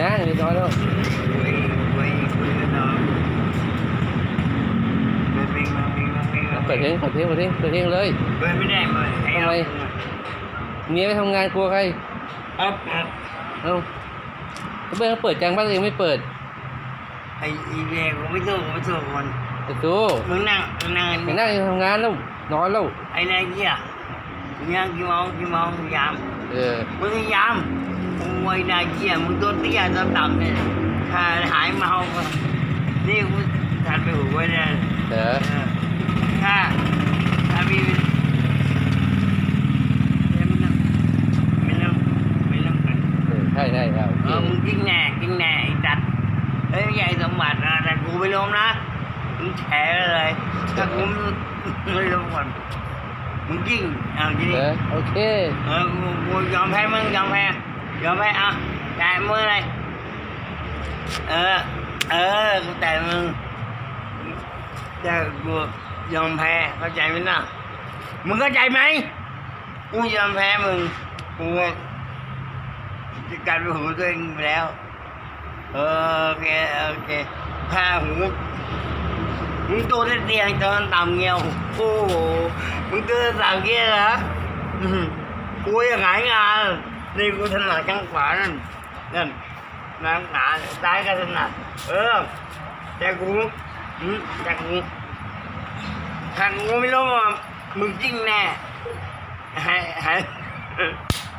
นะเรียบร้อยแล้วคุยคุยคุยกันเนาะเปิดเพลงมาเพลงมาเพลงมาเปิดเพลงเปิดเพลงเปิดเพลงเปิดเพลงเลยเปิดไม่ได้เปิดให้เอาทำไมเมียไปทำงานกลัวใครครับครับเอ้าแล้วเพื่อนเขาเปิดจังบ้านตัวเองไม่เปิดไอ้อีเด็กผมไม่สู้ผมไม่สู้คนแต่ตู้มึงนั่งมึงนั่งไปนั่งทำงานแล้วนอนแล้วไอ้นายเหี้ยมึงยังกี่โมงกี่โมงยามเออมึงยาม มึงไว้นายเหี้ยมึงตัวเตี้ยตัวต่ำเนี่ยถ้าหายเมาก็นี่กูทันไปหูไว้เนี่ยเดี๋ยวเออถ้าถ้ามีไม่ต้องไม่ต้องไม่ต้องกันเออใช่ได้ครับเออมึงกิ้งแน่กิ้งแน่ไอ้จัดเอ้ยใหญ่สมบัตินะแต่กูไม่ล้มนะมึงแฉเลยถ้ากูไม่ล้มก่อนมึงกิ้งเอาทีเอนี้อโอเคเออกูกูยอมแพ้มึงยอมแพ้ ยอมแพ้อะจ่มือเลยเออ เออแต่มึงแต่กูยอมแพ้เข้าใจไหมนะมึงเข้าใจไหมกูยอมแพ้มึงกูจะกลายเป็นหูตัวเองไปแล้ว เออโอเคโอเคถ้าหูมึงตัวเตี้ยๆตอนต่ำเงี้ยวโอ้โหมึงตัวต่ำเงี้ยเหรออืมกูยังหงายงาน นี่กูถนัดข้างขวานั่นนั่นนั่งหนาซ้ายก็ถนัดเออ แต่กูอืมแต่กูถ้ากูไม่รู้ว่ามึงจริงแน่หายหาย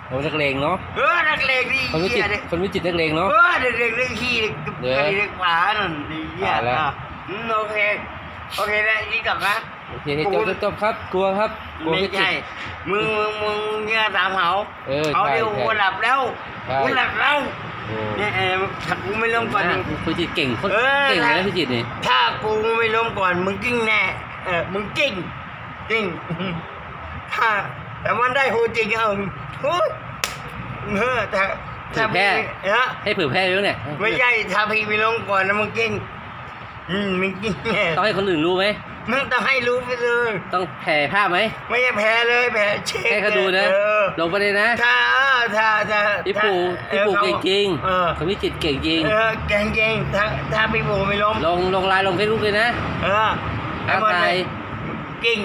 เรานักเลงเนาะเออนักเลงนี่คนวิจิเหี้ตยรเนี่ยคนวิจิตรนักเลงเนาะเออเด็กๆเรื่องขี้เด็กเดี๋ยวเด็กๆขวานั่นนี่เหี้ยตายแล้วอะอืมโอเคโอเคนะนี่กลับนะ โอเคจบจบจบครับ กลัวครับ กลัวไม่วิจิตใช่รมึงมึงมึงเนี่ยตามเขาเออเขาใช่เดี๋ยวใช่กูหลับแล้วใช่กูหลับแล้วโอ้เนี่ยเออถ้ากูไม่ล้มก่อนนะนี่วิจิตรเก่งโคตรเออเก่งเลยนะวิจิตรนี่ถ้ากูไม่ล้มก่อนมึงกิ้งแน่ เออ มึงกิ้งกิ้งถ้าแต่มันได้โหจริงเอาโอ้ยเออถ้าถ้าพี่เออให้เผื่อแพร่ด้วยเนี่ย ไม่ใช่ถ้าพี่ไปลงก่อนนะมึงกิ้งอืมมึงกิ้งแน่ต้องให้คนอื่นรู้ไหม มึงต้องให้รู้ไปเลย ต้องแผ่ภาพไหม ไม่ใช่แพ้เลยแพ้เช็คให้เขาดูนะ เออลงไปเลยนะถ้าถ้าถ้าพี่ปู่ถ้าพี่ปู่ออเก่งจริงเออคนวิจิตรเก่งจริงเออเก่งจริงถ้าถ้าพี่ปู่ไม่ล้มลงลงไลน์ลงเฟซบุ๊กเลยนะ เออท้าทายกิ้ง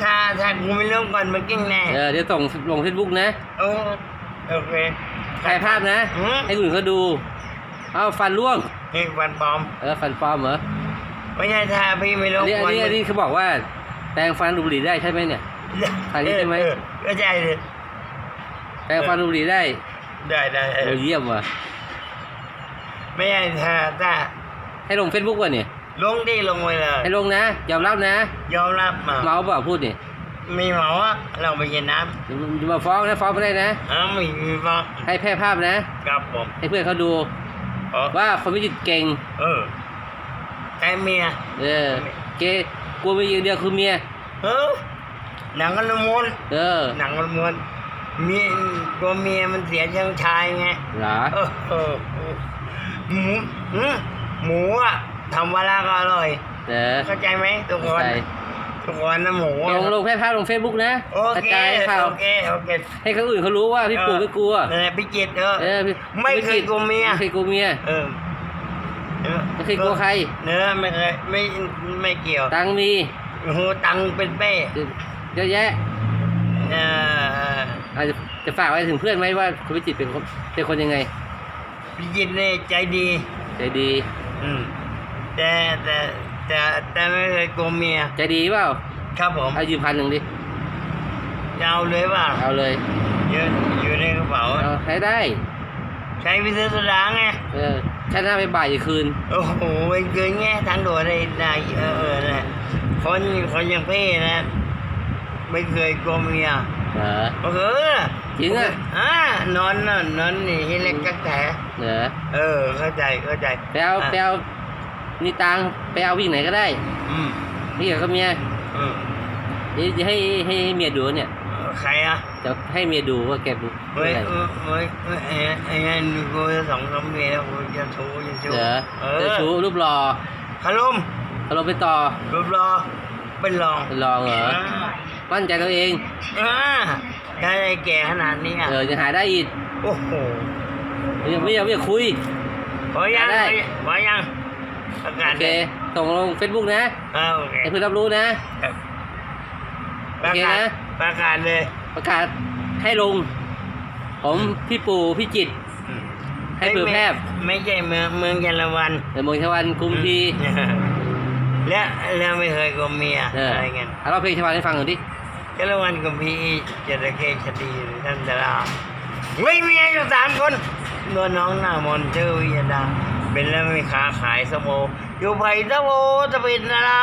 ถ้าถ้ากูไม่ล้มก่อนมันกิ้งแน่เออเดี๋ยวส่งลงเฟซบุ๊กนะโอ้โอเคถ่ายภาพนะอืมให้คนอื่นเขาดู เอาฟันร่วงนี่ฟันปลอม เออ ฟันปลอมเหรอ ไม่ใช่ถ้าพี่ไม่ล้อัมนนี้อันก่อนนี้อันนี้เขาบอกว่า แปรงฟันดูดบุหรี่ได้ใช่ไหมเนี่ย อันนี้ใช่ไหม เออก็ใช่เลยแปรงฟันดูดบุหรี่ได้ได้ได้ได้โอ้เยี่ยมว่ะไม่ใช่ถ้าถ้าให้ลงเฟซบุ๊กว่ะเนี่ยลงดิลงไปเลยให้ลงนะยอมรับนะยอมรับมาเมาเปล่าพูดนี่มีหมออะเราไปกินน้อย่ามาฟ้องนะฟ้องไม่ได้นะำเออมีมีฟ้องให้แพร่ภาพนะ ครับผมให้เพื่อนเขาดู อ๋อว่าคนวิจิตรเก่ง เออ แต่เมียเออเกกลัวมีอย่างเดียวคือเมียเออหนังกันละม้วนเออหนังกันละม้วนเมียตัวเมียมันเสียช่างชายไงเหรอเออเออเออหมูหืมหมูอะทำเวลาก็อร่อยเออเข้าใจไหมทุกคนใช่ทุกคนนะหมูลงลงแพร่ภาพลงเฟซบุ๊กนะโอกระเคจายข่าวโอเคโอเคให้คนอื่นเขารู้ว่าพี่ปู่ไม่กลัวเออพี่จิตรเออเออพี่ไม่เคยพี่จิตรกลัวเมียไม่เคยกลัวเมียเออเออ ไม่เคยกลัวใคร เนื้อไม่เคยไม่ไม่เกี่ยว ตังค์มีโอ้โหตังค์เป็นเป้เยอะแยะเอออาจจะจะฝากไว้ถึงเพื่อนไหมว่าคุณวิจิตรเป็นคนเป็นคนยังไงพี่จิตรเนี่ยใจดี ใจดี อืมแต่แต่แต่แต่ไม่เคยโกงเมีย ใจดีเปล่า ครับผมเอายืมพันหนึ่งดิจะเอาเลยเปล่าเอาเลยเยอะอยู่ในกระเป๋าเอาให้ได้ ใช้ไปซื้อโซดาไง เออ ชนะไปบ่ายอีกคืน โอ้โหเป็นเกินแง่ทางด่วนเลยนะเออเออนะคนคนอย่างพี่นะ ไม่เคยโกงเมียเหรอโอ้โหจริงอะอ่านอนน่ะนอนนี่ให้เล็กจักแต่เหรอเออ เข้าใจเข้าใจไปเอาไปเอานี่ตังค์ไปเอาวิ่งไหนก็ได้ อืมนี่กับเมียอืมนี่จะให้ให้ให้เมียดูเนี่ย ใครอะจะให้เมียดูว่าแกดูเฮ้ยอะไรเออเฮ้ยเฮ้ยไอ้ไอ้ไอ้นี่กูจะสองสามเมียแล้วกูจะชูจะชูเหรอเอเจะชูอรูปหล่อขลมเอาลงไปต่อรูปรอเป็นรองเป็นรองเหรอมั่นใจตัวเองอ่าได้แก่ขนาดนี้อะเออยังหาได้อีกโอ้โหไม่ไม่อยากไม่อยากคุยพอยังได้พอยังประกาศโอเคเลยส่งลงเฟซบุ๊กนะเออโอเคให้เพื่อนรับรู้นะประโอเคกาศนะ ประกาศเลยประกาศให้ลงผมพี่ปู่พี่จิตรให้เผื่อแพร่ไม่ใช่เมืองเมืองยาละวันเดี๋ยวเมืองชวันกรุงทีและแล้วไม่เคยกับเมียเอออะไรเงี้ยเอาเราเพลงชวันให้ฟังหน่อยดิยาละวันกับพี่จระเข้ชดีหรือท่านดาราไม่เมียอยู่สามคนตัวน้องหน้ามนต์ชื่อวิยดาเป็นแล้วไม่ค้าขายสมโออยู่ไผ่ตะโวตะเป็นดารา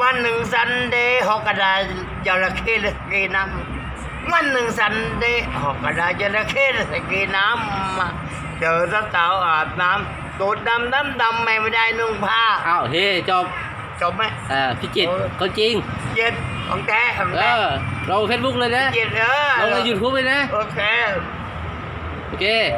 วันหนึ่งซันเดย์หอกกระดาษจระเข้และสกีน้ำวันหนึ่งซันเดย์หอกกระดาษจระเข้และสกีน้ำมาเจอสาวๆอาบน้ำตูดดำดำดำไม่ไม่ได้นุ่งผ้าอ้าวเฮ้จบจบไหมเอ่าพี่จิตรโอ้ยคนจริงเย็ดของแท้ของเอแท้อลงเฟซบุ๊กเลยนะเย็ดเออลงในยูทูบเลยนะโอเคโอเค